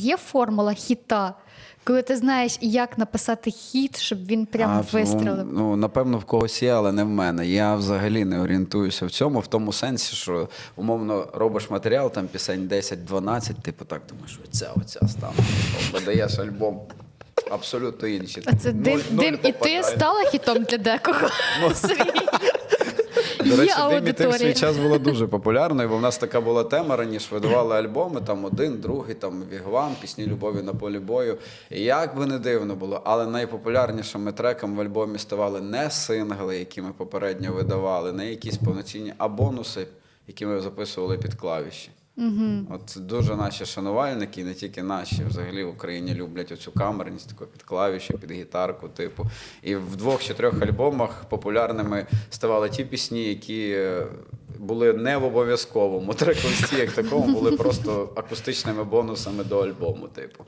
Є формула хіта, коли ти знаєш, як написати хіт, щоб він прямо А, вистрелив. Ну, ну, напевно, в когось є, але не в мене. Я взагалі не орієнтуюся в цьому, в тому сенсі, що умовно робиш матеріал, там пісень 10-12, типу так думаєш, оця, оця стане. Видаєш альбом. Абсолютно інші. А це дим, дим і ти стала хітом для декого. Сергій. До речі, аудиторія. в свій час була дуже популярною, бо в нас така була тема раніше. Видавали альбоми, там один, другий, там Вігвам, пісні любові на полі бою. І як би не дивно було, але найпопулярнішими треками в альбомі ставали не сингли, які ми попередньо видавали, не якісь повноцінні, а бонуси, які ми записували під клавіші. От дуже наші шанувальники, і не тільки наші, взагалі в Україні люблять оцю камерність, таку під клавіші, під гітарку, типу. І в двох чи трьох альбомах популярними ставали ті пісні, які е, були не в обов'язковому трек-листі, як такому, були просто акустичними бонусами до альбому, типу.